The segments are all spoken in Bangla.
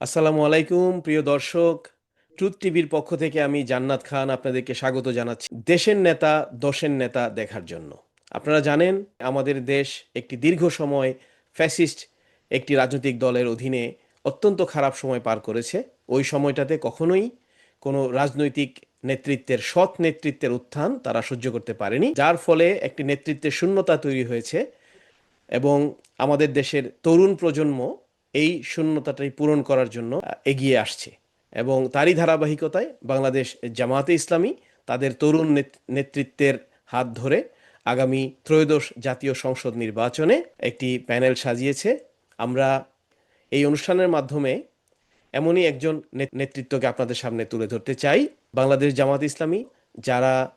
আসসালামু আলাইকুম, প্রিয় দর্শক। ট্রুথ টিভির পক্ষ থেকে আমি জান্নাত খান আপনাদেরকে স্বাগত জানাচ্ছি দেশের নেতা, দশের নেতা দেখার জন্য। আপনারা জানেন, আমাদের দেশ একটি দীর্ঘ সময় ফ্যাসিস্ট একটি রাজনৈতিক দলের অধীনে অত্যন্ত খারাপ সময় পার করেছে। ওই সময়টাতে কখনোই কোনো রাজনৈতিক নেতৃত্বের সৎ নেতৃত্বের উত্থান তারা সহ্য করতে পারেনি, যার ফলে একটি নেতৃত্বের শূন্যতা তৈরি হয়েছে এবং আমাদের দেশের তরুণ প্রজন্ম এই শূন্যতাটাই পূরণ করার জন্য এগিয়ে আসছে। এবং তারই ধারাবাহিকতায় বাংলাদেশ জামায়াতে ইসলামী তাদের তরুণ নেত- নেতৃত্বের হাত ধরে আগামী ত্রয়োদশ জাতীয় সংসদ নির্বাচনে একটি প্যানেল সাজিয়েছে। আমরা এই অনুষ্ঠানের মাধ্যমে এমনই একজন নেতৃত্বকে আপনাদের সামনে তুলে ধরতে চাই। বাংলাদেশ জামাত ইসলামী যারা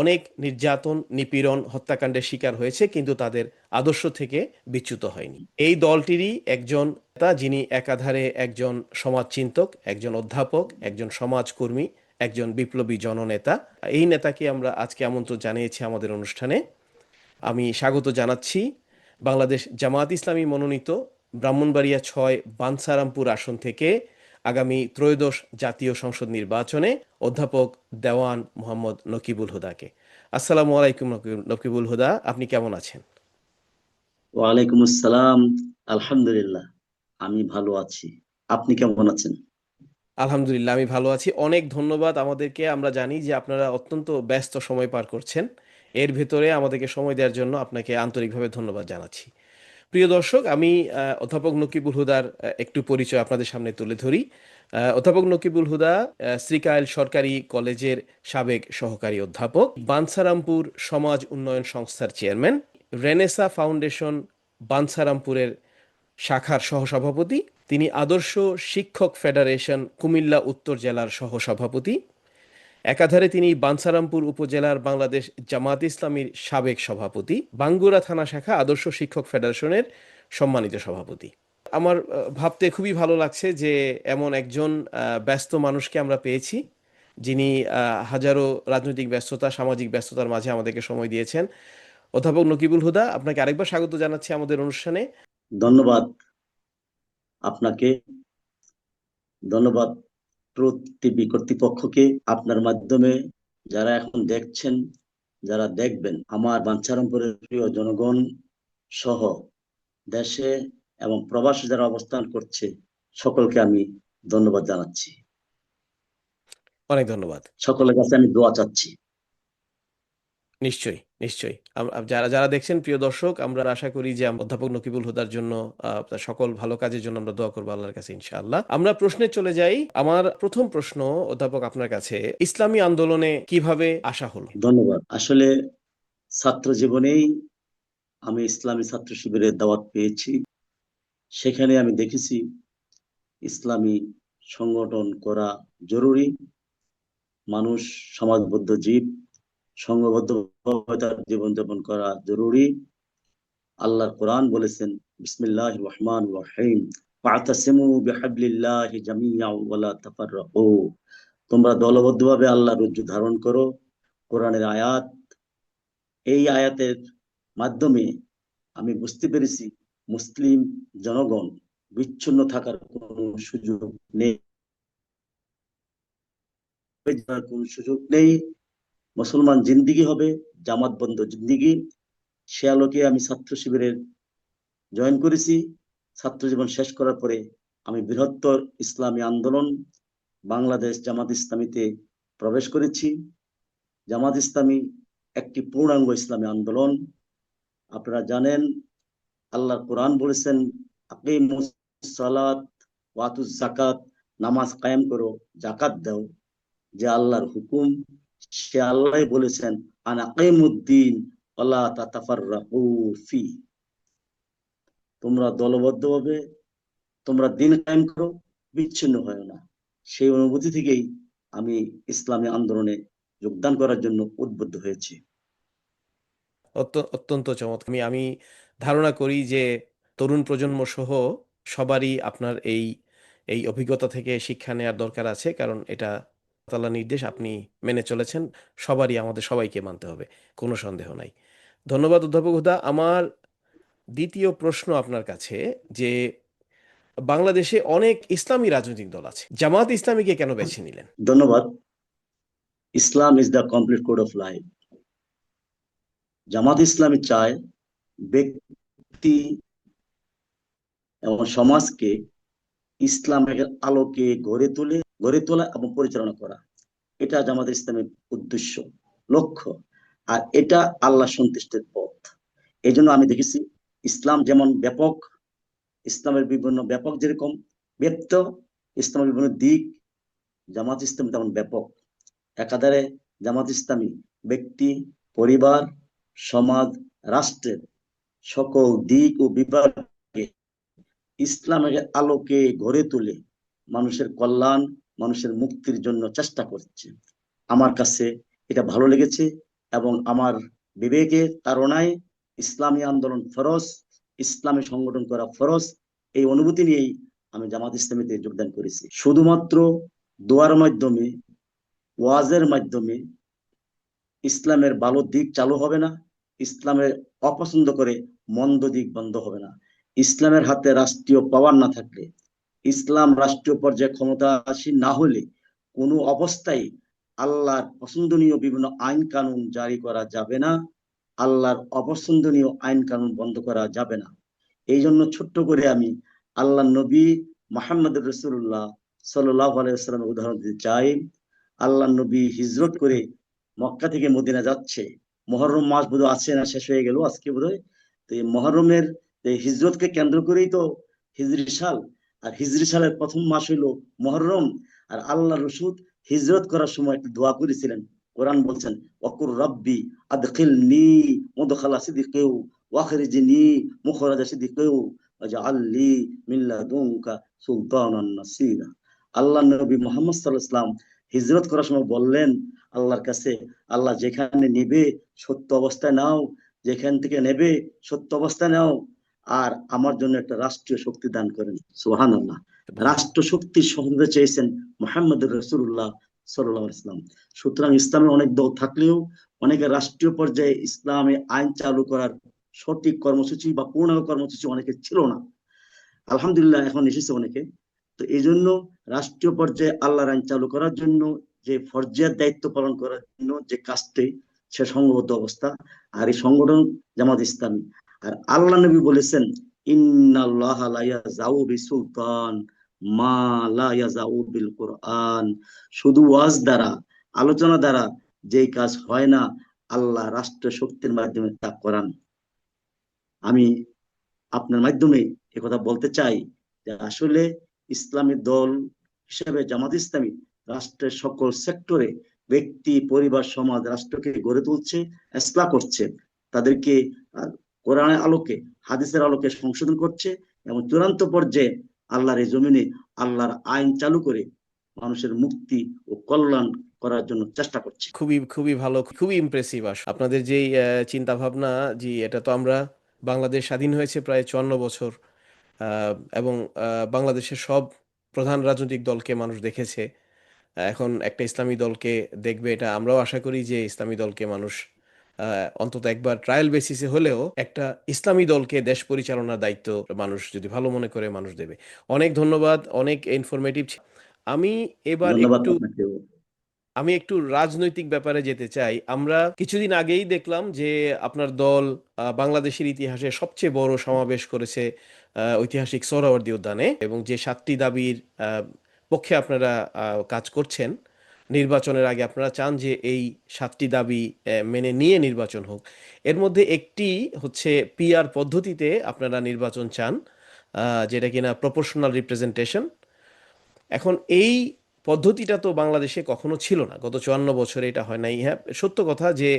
অনেক নির্যাতন, নিপীড়ন, হত্যাকাণ্ডের শিকার হয়েছে, কিন্তু তাদের আদর্শ থেকে বিচ্যুত হয়নি। এই দলটিরই একজন নেতা, যিনি একাধারে একজন সমাজচিন্তক, একজন অধ্যাপক, একজন সমাজকর্মী, একজন বিপ্লবী জননেতা। এই নেতাকে আমরা আজকে আমন্ত্রণ জানিয়েছি আমাদের অনুষ্ঠানে। আমি স্বাগত জানাচ্ছি বাংলাদেশ জামাত ইসলামী মনোনীত ব্রাহ্মণবাড়িয়া ছয় বানসারামপুর আসন থেকে আগামী ত্রয়োদশ জাতীয় সংসদ নির্বাচনে অধ্যাপক দেওয়ান মোহাম্মদ নকিবুল হুদাকে। আসসালামু আলাইকুম নকিবুল- হুদা আপনি কেমন আছেন? ওয়ালাইকুম আসসালাম আলহামদুলিল্লাহ আমি ভালো আছি। আপনি কেমন আছেন? আলহামদুলিল্লাহ আমি ভালো আছি। অনেক ধন্যবাদ আমাদেরকে। আমরা জানি যে আপনারা অত্যন্ত ব্যস্ত সময় পার করছেন। এর ভেতরে আমাদেরকে সময় দেওয়ার জন্য আপনাকে আন্তরিকভাবে ধন্যবাদ জানাচ্ছি। প্রিয় দর্শক, আমি অধ্যাপক নকিবুল হুদার একটু পরিচয় আপনাদের সামনে তুলে ধরি। অধ্যাপক নকিবুল হুদা শ্রীকায়েল সরকারি কলেজের সাবেক সহকারী অধ্যাপক, বানসারামপুর সমাজ উন্নয়ন সংস্থার চেয়ারম্যান, রেনেসা ফাউন্ডেশন বানসারামপুরের শাখার সহসভাপতি, তিনি আদর্শ শিক্ষক ফেডারেশন কুমিল্লা উত্তর জেলার সহসভাপতি একাধারে তিনি বানসারামপুর উপজেলার বাংলাদেশ জামাত ইসলামীর সাবেক সভাপতি, বাঙ্গুরা থানা শাখা আদর্শ শিক্ষক ফেডারেশনের সম্মানিত সভাপতি। আমার ভাবতে খুবই ভালো লাগছে যে এমন একজন ব্যস্ত মানুষকে আমরা পেয়েছি, যিনি হাজারো রাজনৈতিক ব্যস্ততা, সামাজিক ব্যস্ততার মাঝে আমাদেরকে সময় দিয়েছেন। অধ্যাপক নকিবুল হুদা, আপনাকে আরেকবার স্বাগত জানাচ্ছি আমাদের অনুষ্ঠানে। ধন্যবাদ আপনাকে। ধন্যবাদ ট্রুথ টিভি কর্তৃপক্ষকে আপনার মাধ্যমে যারা এখন দেখছেন যারা দেখবেন আমার বাঞ্ছারামপুরের প্রিয় জনগণ সহ দেশে এবং প্রবাসে যারা অবস্থান করছে সকলকে আমি ধন্যবাদ জানাচ্ছি। অনেক ধন্যবাদ। সকলের কাছে আমি দোয়া চাচ্ছি। নিশ্চয়ই নিশ্চয়ই। যারা যারা দেখছেন, প্রিয় দর্শক, আমরা আশা করি যে অধ্যাপক নকিবুল হুদার জন্য সকল ভালো কাজের জন্য আমরা দোয়া করব আল্লাহর কাছে, ইনশাআল্লাহ। আমরা প্রশ্নে চলে যাই। আমার প্রথম প্রশ্ন, অধ্যাপক, আপনার কাছে। ইসলামী আন্দোলনে কীভাবে আসা হলো? ধন্যবাদ। আসলে ছাত্র জীবনেই আমি ইসলামী ছাত্র শিবিরের দাওয়াত পেয়েছি। সেখানে আমি দেখেছি ইসলামী সংগঠন করা জরুরি। মানুষ সমাজবদ্ধ জীব সংঘবদ্ধভাবে তার জীবনযাপন করা জরুরি। আল্লাহ কোরআন বলেছেন বিসমিল্লাহ রহমান রহিম। তোমরা দলবদ্ধভাবে আল্লাহর রজ্জু ধারণ করো। কোরআনের আয়াত, এই আয়াতের মাধ্যমে আমি বুঝতে পেরেছি, মুসলিম জনগণ বিচ্ছিন্ন থাকার কোনো সুযোগ নেই। কোনো সুযোগ নেই মুসলমান জিন্দিগি হবে, জামাত বন্ধ জিন্দিগি। সে আলোকে আমি ছাত্র শিবিরের জয়েন করেছি। ছাত্র জীবন শেষ করার পরে আমি বৃহত্তর ইসলামী আন্দোলন বাংলাদেশ জামাত ইসলামীতে প্রবেশ করেছি। জামাত ইসলামী একটি পূর্ণাঙ্গ ইসলামী আন্দোলন। আপনারা জানেন আল্লাহ কোরআন বলেছেন জাকাত নামাজ কায়েম করো জাকাত দাও, যে আল্লাহর হুকুম। সে আল্লাহ বলেছেন, আন আকিমুদ্দিন ওয়ালা তাতাফাররাকু ফি। তোমরা দলবদ্ধভাবে, তোমরা দিন কায়েম করো, বিচ্ছিন্ন হয় না। সেই অনুভূতি থেকেই আমি ইসলামী আন্দোলনে যোগদান করার জন্য উদ্বুদ্ধ হয়েছি। অত্য- অত্যন্ত চমৎকার। আমি আমি ধারণা করি যে তরুণ প্রজন্ম সহ সবারই আপনার এই এই অভিজ্ঞতা থেকে শিক্ষা নেওয়ার দরকার আছে, কারণ এটা তাআলা নির্দেশ আপনি মেনে চলেছেন, সবারই আমাদের সবাইকে মানতে হবে, কোনো সন্দেহ নাই। ধন্যবাদ অধ্যাপক হুদা। আমার দ্বিতীয় প্রশ্ন আপনার কাছে যে, বাংলাদেশে অনেক ইসলামী রাজনৈতিক দল আছে, জামাত ইসলামীকে কেন বেছে নিলেন? ধন্যবাদ। Islam is the complete code of life Jamaat Islami চায় ব্যক্তি এবং সমাজকে ইসলামের আলোকে গড়ে তুলে গড়ে তোলা এবং পরিচালনা করা। এটা জামাত ইসলামের উদ্দেশ্য, লক্ষ্য। আর এটা আল্লাহ সন্তুষ্টের পথ। এই জন্য আমি দেখেছি, ইসলাম যেমন ব্যাপক, ইসলামের বিভিন্ন ব্যাপক যেরকম ব্যক্ত, ইসলামের বিভিন্ন দিক, জামাত ইসলাম তেমন ব্যাপক। একাধারে জামাত ইসলামী ব্যক্তি, পরিবার, সমাজ, রাষ্ট্রের সকল দিক ও বিভাগে ইসলামের আলোকে গড়ে তুলে। মানুষের কল্যাণ মানুষের মুক্তির জন্য চেষ্টা করছে। আমার কাছে এটা ভালো লেগেছে এবং আমার বিবেকের তারণায় ইসলামী আন্দোলন ফরজ, ইসলামী সংগঠন করা ফরজ, এই অনুভূতি নিয়েই আমি জামাত ইসলামীতে যোগদান করেছি। শুধুমাত্র দোয়ার মাধ্যমে, ওয়াজের মাধ্যমে ইসলামের ভালো দিক চালু হবে না, ইসলামের অপছন্দ করে মন্দ দিক বন্ধ হবে না। ইসলামের হাতে রাষ্ট্রীয় পাওয়ার না থাকলে ইসলাম রাষ্ট্রীয় পর্যায়ে ক্ষমতাসীন না হলে কোনো অবস্থায় আল্লাহর পছন্দনীয় বিভিন্ন আইন কানুন জারি করা যাবে না, আল্লাহর অপছন্দনীয় আইন কানুন বন্ধ করা যাবে না। এই জন্য ছোট্ট করে আমি আল্লাহ নবী মোহাম্মদ রসুল্লাহ সাল্লাহ উদাহরণ দিতে চাই। আল্লাহ নবী হিজরত করে মক্কা থেকে মদিনা যাচ্ছে। মহরম মাস বোধ আছে না, শেষ হয়ে গেল আজকে বোধ হয় তো এই মহরমের হিজরতকে কেন্দ্র করেই তো হিজরি সাল আর হিজরি সালের প্রথম মাস হইল মহরম। আর আল্লাহ রসুদ হিজরত করার সময় একটু দোয়া করেছিলেন। কোরআন বলছেন অকুর রব্বি আদখিল নি মুদখালা সিদিকেও ওয়াখরিজনি মুখরাজা সিদিকেও আল্লি মিল্লাদুনকা সুলতানান নাসিরা। আল্লাহ নবী মোহাম্মদ সাল্লাল্লাহু আলাইহি ওয়াসাল্লাম হিজরত করার সময় বললেন, আল্লাহর কাছে আল্লাহ যেখানে নেবে সত্য অবস্থায় নাও, যেখান থেকে নেবে সত্য অবস্থায় নাও। আর আমার জন্য একটা রাষ্ট্রীয় শক্তি দান করেন সোহান আল্লাহ রাষ্ট্র শক্তি সহজে চেয়েছেন মোহাম্মদ রসুল্লাহ সাল্লাহ ইসলাম সুতরাং ইসলামের অনেক দল থাকলেও অনেকে রাষ্ট্রীয় পর্যায়ে ইসলামে আইন চালু করার সঠিক কর্মসূচি বা পূর্ণাঙ্গ কর্মসূচি অনেকে ছিল না। আলহামদুলিল্লাহ এখন এসেছে অনেকে। তো এই জন্য রাষ্ট্রীয় পর্যায়ে আল্লাহর আইন চালু করার জন্য, যে ফরজিয়ার দায়িত্ব পালন করার জন্য যে কাজটি, সে সংঘবদ্ধ অবস্থা। আর এই সংগঠন জামাত ইসলামী আর আল্লাহ নবী বলেছেন শুধু ওয়াজ দ্বারা, আলোচনা দ্বারা কাজ হয় না, আল্লাহ রাষ্ট্র শক্তির মাধ্যমে তা করান। আমি আপনার মাধ্যমে কথা বলতে চাই যে আসলে ইসলামী দল হিসেবে জামাত ইসলামী রাষ্ট্রের সকল সেক্টরে ব্যক্তি, পরিবার, সমাজ, রাষ্ট্রকে গড়ে তুলছে এসলা করছে। তাদেরকে কোরআনের আলোকে, হাদিসের আলোকে সংশোধন করছে এবং চূড়ান্ত পর্যায়ে আল্লাহর এই জমিনে আল্লাহর আইন চালু করে মানুষের মুক্তি ও কল্যাণ করার জন্য চেষ্টা করছে। খুবই খুবই ভালো, খুবই ইমপ্রেসিভ আপনাদের যেই চিন্তা ভাবনা জি, এটা তো আমরা বাংলাদেশ স্বাধীন হয়েছে প্রায় চুয়ান্ন বছর এবং বাংলাদেশের সব প্রধান রাজনৈতিক দলকে মানুষ দেখেছে। এখন একটা ইসলামী দলকে দেখবে এটা আমরাও আশা করি যে ইসলামী দলকে মানুষ অন্তত একবার ট্রায়াল বেসিসে হলেও একটা ইসলামী দলকে দেশ পরিচালনার দায়িত্ব মানুষ যদি ভালো মনে করে মানুষ দেবে। অনেক ধন্যবাদ অনেক ইনফরমেটিভ আমি এবার একটু আমি একটু রাজনৈতিক ব্যাপারে যেতে চাই। আমরা কিছুদিন আগেই দেখলাম যে আপনার দল বাংলাদেশের ইতিহাসে সবচেয়ে বড় সমাবেশ করেছে ঐতিহাসিক সোহরাওয়ার্দী উদ্যানে এবং যে সাতটি দাবির পক্ষে আপনারা কাজ করছেন। নির্বাচনের আগে আপনারা চান যে এই সাতটি দাবি মেনে নিয়ে নির্বাচন হোক। এর মধ্যে একটি হচ্ছে পিআর পদ্ধতিতে আপনারা নির্বাচন চান যেটা কিনা প্রপোর্শনাল রিপ্রেজেন্টেশন এখন এই পদ্ধতিটা তো বাংলাদেশে কখনো ছিল না। গত চুয়ান্ন বছরে এটা হয় নাই। হ্যাঁ সত্য কথা যে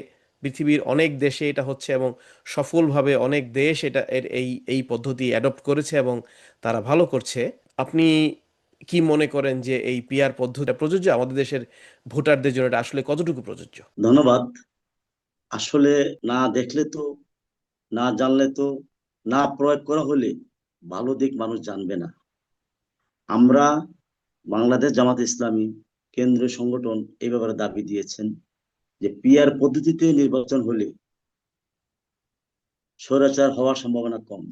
পৃথিবীর অনেক দেশে এটা হচ্ছে এবং সফলভাবে অনেক দেশ এটা এর এই এই পদ্ধতি অ্যাডপ্ট করেছে এবং তারা ভালো করছে। আপনি কি মনে করেন যে এই পিআর পদ্ধতি প্রযোজ্য? আমাদের দেশের ভোটারদের জন্য এটা আসলে কতটুকু প্রযোজ্য? ধন্যবাদ। আসলে না দেখলে তো, না জানলে তো, না প্রয়োগ করা হলে ভালো দিক মানুষ জানবে না। আমরা বাংলাদেশ জামাত ইসলামী কেন্দ্রীয় সংগঠন এই ব্যাপারে দাবি দিয়েছেন যে পিআর পদ্ধতিতে নির্বাচন হলে স্বৈরাচার হওয়ার সম্ভাবনা কম।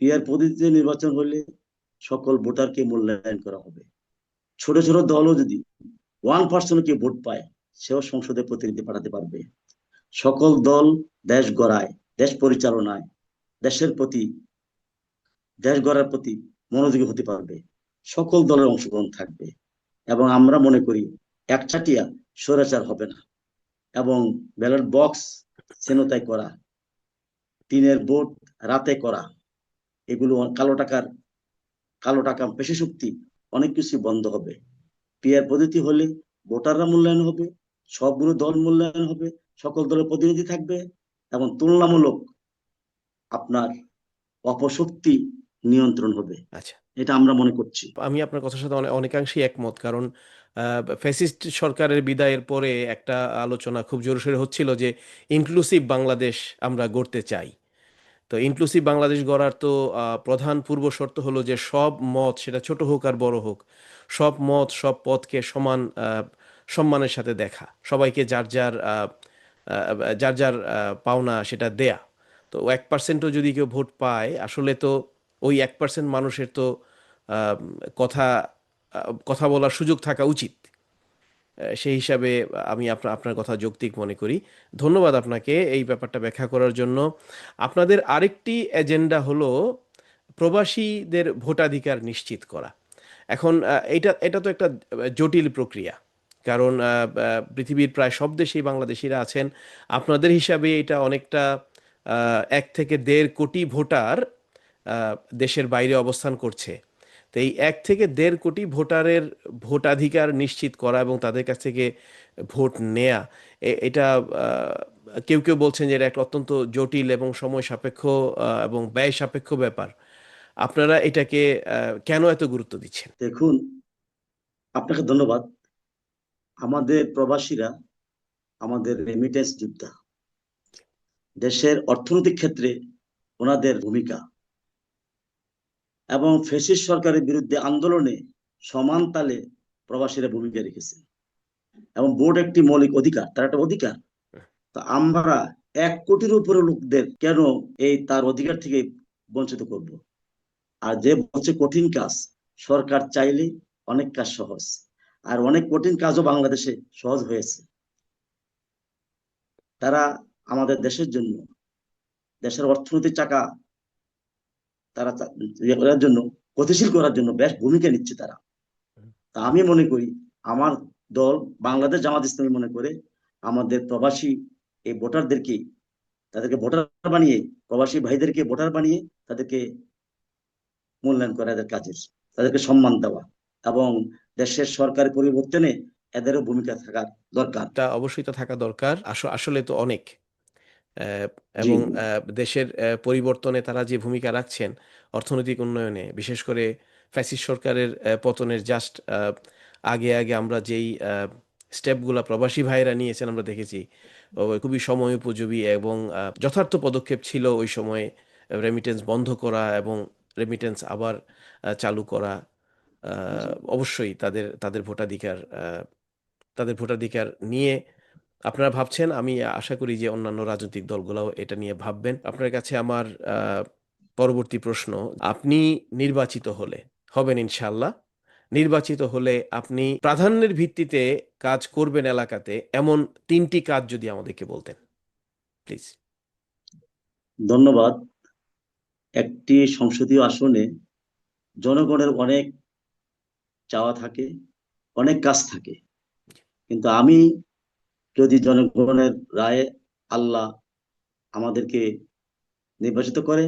পিআর পদ্ধতিতে নির্বাচন হলে সকল ভোটারকে মূল্যায়ন করা হবে। ছোট ছোট দলও যদি ওয়ান পার্সেন্টকে ভোট পায়, সেও সংসদে প্রতিনিধি পাঠাতে পারবে। সকল দল দেশ গড়ায়, দেশ পরিচালনায়, দেশের প্রতি, দেশ গড়ার প্রতি মনোযোগী হতে পারবে। সকল দলের অংশগ্রহণ থাকবে এবং আমরা মনে করি একচাটিয়া স্বৈরাচার হবে না এবং ব্যালট বক্স সেনোতাই করা দিনের ভোট রাতে করা, এগুলো কালো টাকার কালো টাকা পেশি শক্তি অনেক কিছু বন্ধ হবে। পিয়ার পদ্ধতি হলে ভোটাররা মূল্যায়ন হবে সবগুলো দল মূল্যায়ন হবে সকল দলের প্রতিনিধি থাকবে এবং তুলনামূলক আপনার অপশক্তি নিয়ন্ত্রণ হবে। আচ্ছা। এটা আমরা মনে করছি। আমি আপনার কথার সাথে অনে- অনেকাংশেই একমত কারণ ফ্যাসিস্ট সরকারের বিদায়ের পরে একটা আলোচনা খুব জোরসোরে হচ্ছিল যে ইনক্লুসিভ বাংলাদেশ আমরা গড়তে চাই। তো ইনক্লুসিভ বাংলাদেশ গড়ার তো প্রধান পূর্ব শর্ত হলো যে সব মত সেটা ছোট হোক আর বড় হোক, সব মত, সব পথকে সমান সম্মানের সাথে দেখা। সবাইকে যার যার যার যার পাওনা সেটা দেয়া। তো এক পার্সেন্টও যদি কেউ ভোট পায়, আসলে তো ওই এক পার্সেন্ট মানুষের তো কথা কথা বলার সুযোগ থাকা উচিত। সেই হিসাবে আমি আপনার আপনার কথা যৌক্তিক মনে করি। ধন্যবাদ আপনাকে এই ব্যাপারটা ব্যাখ্যা করার জন্য। আপনাদের আরেকটি এজেন্ডা হলো প্রবাসীদের ভোটাধিকার নিশ্চিত করা। এখন এটা এটা তো একটা জটিল প্রক্রিয়া। কারণ পৃথিবীর প্রায় সব দেশেই বাংলাদেশিরা আছেন। আপনাদের হিসাবে এটা অনেকটা এক থেকে দেড় কোটি ভোটার দেশের বাইরে অবস্থান করছে। তো এই এক থেকে দেড় কোটি ভোটারের ভোটাধিকার নিশ্চিত করা এবং তাদের কাছ থেকে ভোট নেয়া এটা কেউ কেউ বলছেন যে এটা একটা অত্যন্ত জটিল এবং সময় সাপেক্ষ এবং ব্যয় সাপেক্ষ ব্যাপার। আপনারা এটাকে কেন এত গুরুত্ব দিচ্ছেন? দেখুন, আপনাকে ধন্যবাদ। আমাদের প্রবাসীরা, আমাদের রেমিটেন্স যোদ্ধা, দেশের অর্থনৈতিক ক্ষেত্রে ওনাদের ভূমিকা। এবং ফেসিস সরকারের বিরুদ্ধে আন্দোলনে সমান তালে প্রবাসীরা ভূমিকা রেখেছে। এবং ভোট একটি মৌলিক অধিকার, তার একটা অধিকার। তা আমরা এক কোটির উপরে লোকদের কেন এই তার অধিকার থেকে বঞ্চিত করব? আর যে হচ্ছে কঠিন কাজ, সরকার চাইলে অনেক কাজ সহজ। আর অনেক কঠিন কাজও বাংলাদেশে সহজ হয়েছে। তারা আমাদের দেশের জন্য, দেশের অর্থনৈতিক চাকা তারা ইয়ে করার জন্য, গতিশীল করার জন্য বেশ ভূমিকা নিচ্ছে তারা। তা আমি মনে করি, আমার দল, বাংলাদেশ জামাত ইসলামী মনে করে, আমাদের প্রবাসী এই ভোটারদেরকে, তাদেরকে ভোটার বানিয়ে, প্রবাসী ভাইদেরকে ভোটার বানিয়ে তাদেরকে মূল্যায়ন করা এদের কাজের, তাদেরকে সম্মান দেওয়া এবং দেশের সরকারি পরিবর্তনে এদেরও ভূমিকা থাকার দরকার। অবশ্যই তো থাকা দরকার। আস- আসলে তো অনেক। এবং দেশের পরিবর্তনে তারা যে ভূমিকা রাখছেন অর্থনৈতিক উন্নয়নে বিশেষ করে ফ্যাসিস্ট সরকারের পতনের জাস্ট আগে আগে আমরা যেই স্টেপগুলো প্রবাসী ভাইরা নিয়েছেন আমরা দেখেছি। খুবই সময় উপযোগী এবং যথার্থ পদক্ষেপ ছিল ওই সময়ে রেমিটেন্স বন্ধ করা এবং রেমিটেন্স আবার চালু করা। আহ, অবশ্যই তাদের তাদের ভোটাধিকার তাদের ভোটাধিকার নিয়ে আপনারা ভাবছেন, আমি আশা করি যে অন্যান্য রাজনৈতিক দলগুলোও এটা নিয়ে ভাববেন। আপনার কাছে আমার পরবর্তী প্রশ্ন, আপনি নির্বাচিত হলে হবেন ইনশাল্লাহ নির্বাচিত হলে আপনি প্রাধান্যের ভিত্তিতে কাজ করবেন এলাকাতে, এমন তিনটি কাজ যদি আমাদেরকে বলতেন, প্লিজ। ধন্যবাদ। একটি সংসদীয় আসনে জনগণের অনেক চাওয়া থাকে, অনেক কাজ থাকে। কিন্তু আমি যদি জনগণের রায়ে আল্লাহ আমাদেরকে নির্বাচিত করে,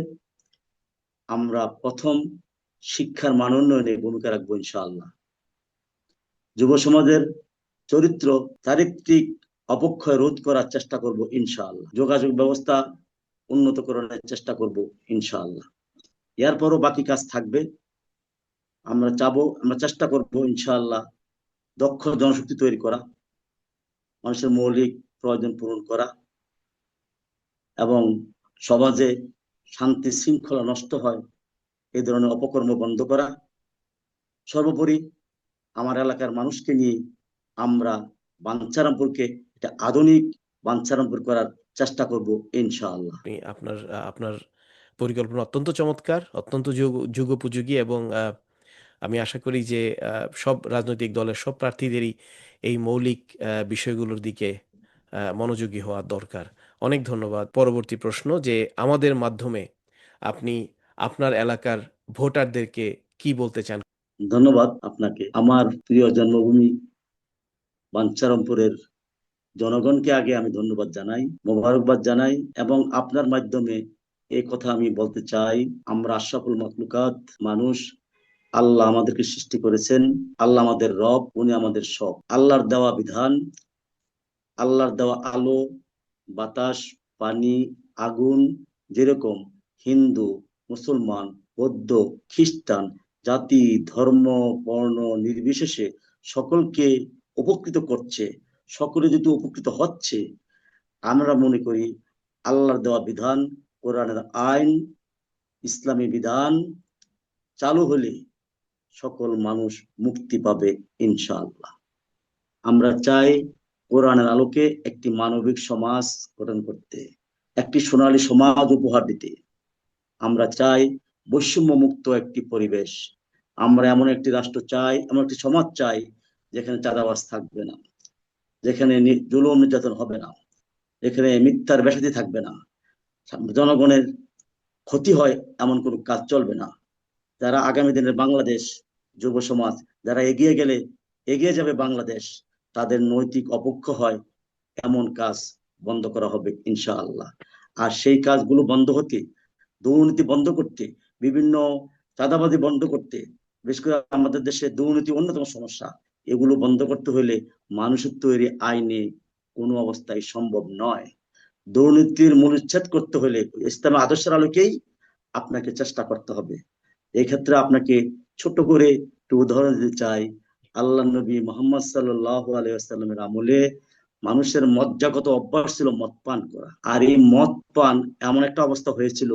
আমরা প্রথম শিক্ষার মান উন্নয়নে ভূমিকা রাখব ইনশাআল্লাহ। যুব সমাজের চরিত্র চারিত্রিক অপক্ষয় রোধ করার চেষ্টা করব ইনশাআল্লাহ। যোগাযোগ ব্যবস্থা উন্নত করার চেষ্টা করব ইনশাআল্লাহ। এরপরও বাকি কাজ থাকবে। আমরা চাবো, আমরা চেষ্টা করব ইনশাআল্লাহ দক্ষ জনশক্তি তৈরি করা। মানুষের মৌলিক প্রয়োজন পূরণ করা এবং সমাজে শান্তি শৃঙ্খলা নষ্ট হয় এই ধরনের অপকর্ম বন্ধ করা। সর্বোপরি আমার এলাকার মানুষকে নিয়ে আমরা বাঞ্ছারামপুরকে একটা আধুনিক বাঞ্ছারামপুর করার চেষ্টা করব ইনশাআল্লাহ। আপনি আপনার আপনার পরিকল্পনা অত্যন্ত চমৎকার, অত্যন্ত যুগ যুগোপযোগী এবং আমি আশা করি যে সব রাজনৈতিক দলের সব প্রার্থীদেরই এই মৌলিক বিষয়গুলোর দিকে মনোযোগী হওয়া দরকার। অনেক ধন্যবাদ। পরবর্তী প্রশ্ন যে, আমাদের মাধ্যমে আপনি আপনার এলাকার ভোটারদেরকে কি বলতে চান? ধন্যবাদ আপনাকে আমার প্রিয় জন্মভূমি বাঞ্ছারামপুরের জনগণকে আগে আমি ধন্যবাদ জানাই, মোবারকবাদ জানাই এবং আপনার মাধ্যমে এই কথা আমি বলতে চাই আমরা আশরাফুল মাকলুকাত মানুষ আল্লাহ আমাদেরকে সৃষ্টি করেছেন। আল্লাহ আমাদের রব, উনি আমাদের সব। আল্লাহর দেওয়া বিধান, আল্লাহর দেওয়া আলো, বাতাস, পানি, আগুন, যেরকম হিন্দু, মুসলমান, বৌদ্ধ, খ্রিস্টান, জাতি, ধর্ম, বর্ণ নির্বিশেষে সকলকে উপকৃত করছে, সকলে যদি উপকৃত হচ্ছে, আমরা মনে করি আল্লাহর দেওয়া বিধান, কোরআনের আইন, ইসলামী বিধান চালু হলে সকল মানুষ মুক্তি পাবে ইনশাআল্লাহ। আমরা চাই কোরআনের আলোকে একটি মানবিক সমাজ গঠন করতে, একটি সোনালী সমাজ উপহার দিতে। আমরা চাই বৈষম্য মুক্ত একটি পরিবেশ। আমরা এমন একটি রাষ্ট্র চাই, এমন একটি সমাজ চাই, যেখানে চাঁদাবাজ থাকবে না, যেখানে জুলুম নির্যাতন হবে না, যেখানে মিথ্যার বেসাদি থাকবে না, জনগণের ক্ষতি হয় এমন কোনো কাজ চলবে না। যারা আগামী দিনের বাংলাদেশ যুব সমাজ, যারা এগিয়ে গেলে এগিয়ে যাবে বাংলাদেশ, তাদের নৈতিক অপক্ষ হয়, এমন কাজ বন্ধ করা হবে ইনশাআল্লাহ। আর সেই কাজগুলো বন্ধ হতে, দুর্নীতি বন্ধ করতে, বিভিন্ন চাঁদাবাজি বন্ধ করতে, বিশেষ করে আমাদের দেশে দুর্নীতি অন্যতম সমস্যা, এগুলো বন্ধ করতে হলে মানুষের তৈরি আইনে কোনো অবস্থায় সম্ভব নয়। দুর্নীতির মূলচ্ছেদ করতে হলে ইসলামের আদর্শের আলোকেই আপনাকে চেষ্টা করতে হবে। এই ক্ষেত্রে আপনাকে ছোট করে একটু উদাহরণ দিতে চাই। আল্লাহ নবী মোহাম্মদ সাল্লাহ আলাইসাল্লামের আমলে মানুষের মজ্জাগত অভ্যাস ছিল মদ পান করা। আর এই মদ পান এমন একটা অবস্থা হয়েছিল,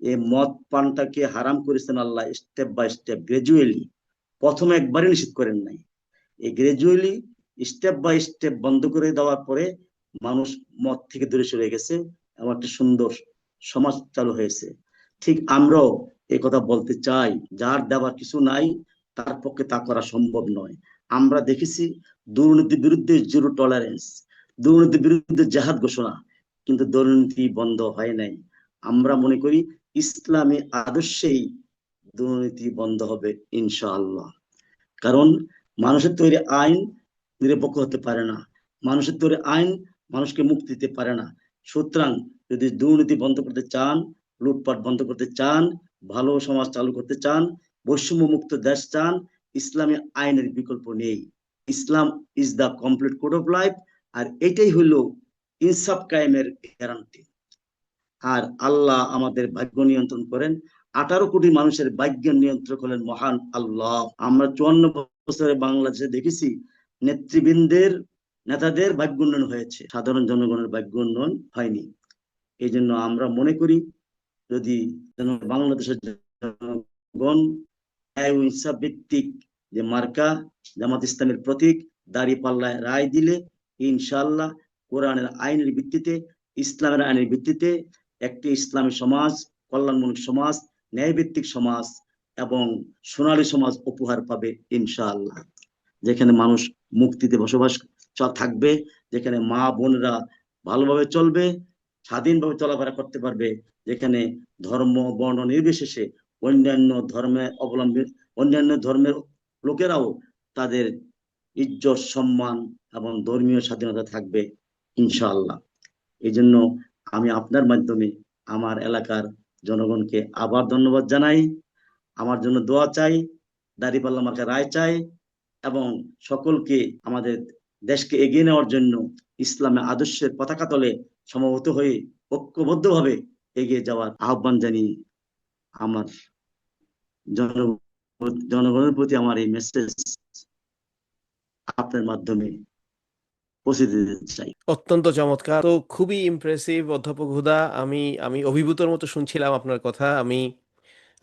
এই মদ পানটাকে হারাম করেছেন আল্লাহ স্টেপ বাই স্টেপ গ্রাজুয়ালি প্রথমে একবারই নিষেধ করেন নাই। এই গ্রাজুয়ালি স্টেপ বাই স্টেপ বন্ধ করে দেওয়ার পরে মানুষ মদ থেকে দূরে সরে গেছে। এমন একটা সুন্দর সমাজ চালু হয়েছে। ঠিক আমরাও এই কথা বলতে চাই, যার দেওয়ার কিছু নাই, তার পক্ষে তা করা সম্ভব নয়। আমরা দেখেছি দুর্নীতির বিরুদ্ধে জিরো টলারেন্স দুর্নীতির বিরুদ্ধে জাহাদ ঘোষণা, কিন্তু দুর্নীতি বন্ধ হয় নাই। আমরা মনে করি ইসলামী আদর্শেই দুর্নীতি বন্ধ হবে, ইনশাআল্লাহ। কারণ মানুষের তৈরি আইন নিরপেক্ষ হতে পারে না। মানুষের তৈরি আইন মানুষকে মুক্তি দিতে পারে না। সুতরাং যদি দুর্নীতি বন্ধ করতে চান, লুটপাট বন্ধ করতে চান ভালো সমাজ চালু করতে চান বৈষম্য মুক্ত দেশ চান, ইসলামী আইনের বিকল্প নেই। Islam is the complete code of life আর এটাই হলো ইনসাফ কায়েমের গ্যারান্টি আর আল্লাহ আমাদের ভাগ্য নিয়ন্ত্রণ করেন। আঠারো কোটি মানুষের ভাগ্য নিয়ন্ত্রক হলেন মহান আল্লাহ। আমরা চুয়ান্ন বছরে বাংলাদেশে দেখেছি, নেতৃবৃন্দের, নেতাদের ভাগ্য উন্নয়ন হয়েছে। সাধারণ জনগণের ভাগ্য উন্নয়ন হয়নি। এই জন্য আমরা মনে করি, যদি যেন বাংলাদেশের জনগণ ভিত্তিক যে মার্কা, জামাত ইসলামের প্রতীক, দাড়ি পাল্লায় রায় দিলে ইনশাআল্লাহ কোরআনের আইনের ভিত্তিতে, ইসলামের আইনের ভিত্তিতে একটি ইসলামী সমাজ, কল্যাণমূলক সমাজ, ন্যায়ভিত্তিক সমাজ এবং সোনালী সমাজ উপহার পাবে ইনশাআল্লাহ। যেখানে মানুষ মুক্তিতে বসবাস থাকবে, যেখানে মা বোনরা ভালোভাবে চলবে, স্বাধীনভাবে চলাফেরা করতে পারবে যেখানে ধর্ম, বর্ণ নির্বিশেষে অন্যান্য ধর্মে অবলম্বী, অন্যান্য ধর্মের লোকেরাও তাদের ইজ্জত, সম্মান এবং ধর্মীয় স্বাধীনতা থাকবে, ইনশাআল্লাহ। এই জন্য আমি আপনার মাধ্যমে আমার এলাকার জনগণকে আবার ধন্যবাদ জানাই। আমার জন্য দোয়া চাই, দাঁড়িপাল্লা মার্কা রায় চাই এবং সকলকে আমাদের দেশকে এগিয়ে নেওয়ার জন্য ইসলামের আদর্শের পতাকা তলে সমবেত হয়ে ঐক্যবদ্ধভাবে এগিয়ে যাওয়ার আহ্বান জানিয়ে আমার জনগণের প্রতি আমার এই মেসেজ আপনার মাধ্যমে পৌঁছে দিতে চাই। অত্যন্ত চমৎকার। তো খুবই ইমপ্রেসিভ অধ্যাপক হুদা আমি আমি অভিভূতর মতো শুনছিলাম আপনার কথা। আমি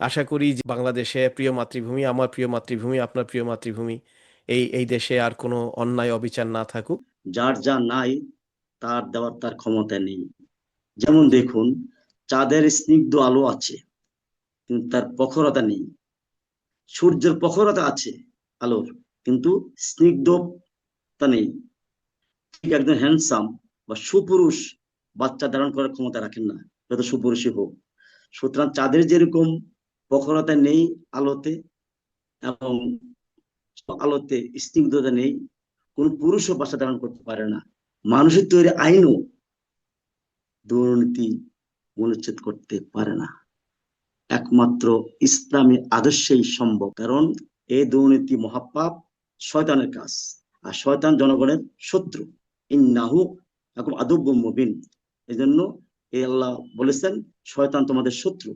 আশা করি যে বাংলাদেশে প্রিয় মাতৃভূমি আমার প্রিয় মাতৃভূমি আপনার প্রিয় মাতৃভূমি এই এই দেশে আর কোনো অন্যায় অবিচার না থাকুক। যার যা নাই তার দেওয়ার তার ক্ষমতা নেই। যেমন দেখুন চাঁদের স্নিগ্ধ আলো আছে, কিন্তু তার প্রখরতা নেই। সূর্যের প্রখরতা আছে আলোর, কিন্তু স্নিগ্ধতা নেই। ঠিক একজন হ্যান্ডসাম বা সুপুরুষ বাচ্চা ধারণ করার ক্ষমতা রাখেন না, যত সুপুরুষই হোক। সুতরাং চাঁদের যেরকম প্রখরতা নেই আলোতে এবং আলোতে স্নিগ্ধতা নেই, কোন পুরুষও বাসা ধারণ করতে পারে না। মানুষের তৈরি আইনও দুর্নীতি অনুচ্ছেদ করতে পারে না। একমাত্র ইসলামী আদর্শেই সম্ভব, কারণ এই দুর্নীতি মহাপাপ, শয়তানের কাজ, আর শয়তান জনগণের শত্রু। ইন্নাহু এখন আদব্য মুবিন। এই জন্য এই আল্লাহ বলেছেন, শয়তান তোমাদের শত্রু।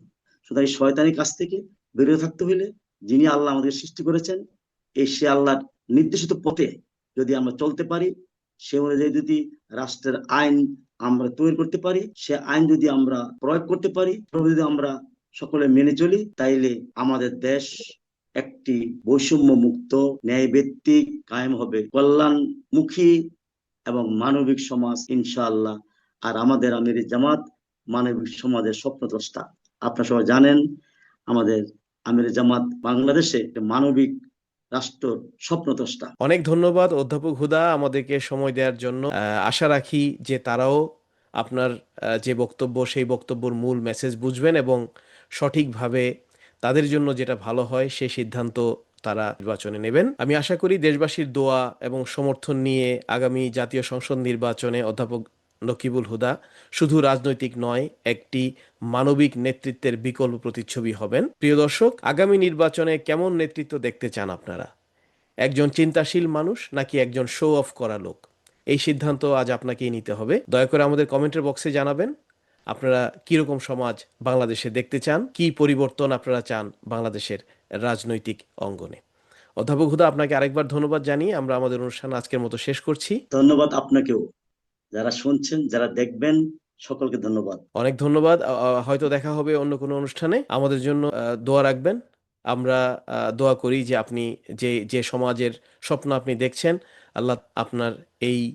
সুতরাং এই শয়তানের কাছ থেকে বেরিয়ে থাকতে হইলে যিনি আল্লাহ আমাদের সৃষ্টি করেছেন, এই সে আল্লাহর নির্দেশিত পথে যদি আমরা চলতে পারি, সে অনুযায়ী যদি রাষ্ট্রের আইন আমরা তৈরি করতে পারি, সে আইন যদি আমরা প্রয়োগ করতে পারি যদি আমরা সকলে মেনে চলি, তাইলে আমাদের দেশ একটি বৈষম্য মুক্ত ন্যায় ভিত্তিক কায়েম হবে। কল্যাণমুখী এবং মানবিক সমাজ, ইনশাআল্লাহ। আর আমাদের আমির জামাত মানবিক সমাজের স্বপ্ন স্বপ্নদ্রষ্টা। আপনারা সবাই জানেন, আমাদের আমির জামাত বাংলাদেশে মানবিক রাষ্ট্র স্বপ্নদ্রষ্টা। অনেক ধন্যবাদ অধ্যাপক হুদা আমাদেরকে সময় দেওয়ার জন্য। আশা রাখি যে তারাও আপনার যে বক্তব্য, সেই বক্তব্যর মূল মেসেজ বুঝবেন এবং সঠিকভাবে তাদের জন্য যেটা ভালো হয় সেই সিদ্ধান্ত তারা নির্বাচনে নেবেন। আমি আশা করি দেশবাসীর দোয়া এবং সমর্থন নিয়ে আগামী জাতীয় সংসদ নির্বাচনে অধ্যাপক নকিবুল হুদা শুধু রাজনৈতিক নয়, একটি মানবিক নেতৃত্বের বিকল্প প্রতিচ্ছবি হবেন। প্রিয় দর্শক, আগামী নির্বাচনে কেমন নেতৃত্ব দেখতে চান আপনারা? একজন চিন্তাশীল মানুষ নাকি একজন শো অফ করা লোক? এই সিদ্ধান্ত আজ আপনাকেই নিতে হবে। দয়া করে আমাদের কমেন্টের বক্সে জানাবেন, আপনারা কীরকম সমাজ বাংলাদেশে দেখতে চান? কি পরিবর্তন আপনারা চান বাংলাদেশের রাজনৈতিক অঙ্গনে? অধ্যাপক হুদা, আপনাকে আরেকবার ধন্যবাদ জানিয়ে আমরা আমাদের অনুষ্ঠান আজকের মতো শেষ করছি। ধন্যবাদ আপনাকেও। যারা শুনছেন, যারা দেখবেন, সকলকে ধন্যবাদ। অনেক ধন্যবাদ। হয়তো দেখা হবে অন্য কোনো অনুষ্ঠানে। আমাদের জন্য দোয়া রাখবেন। আমরা দোয়া করি যে আপনি যে যে সমাজের স্বপ্ন আপনি দেখছেন, আল্লাহ আপনার এই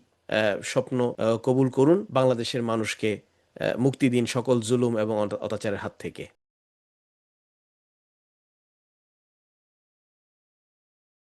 স্বপ্ন কবুল করুন। বাংলাদেশের মানুষকে মুক্তি দিন সকল জুলুম এবং অত্যাচারের হাত থেকে।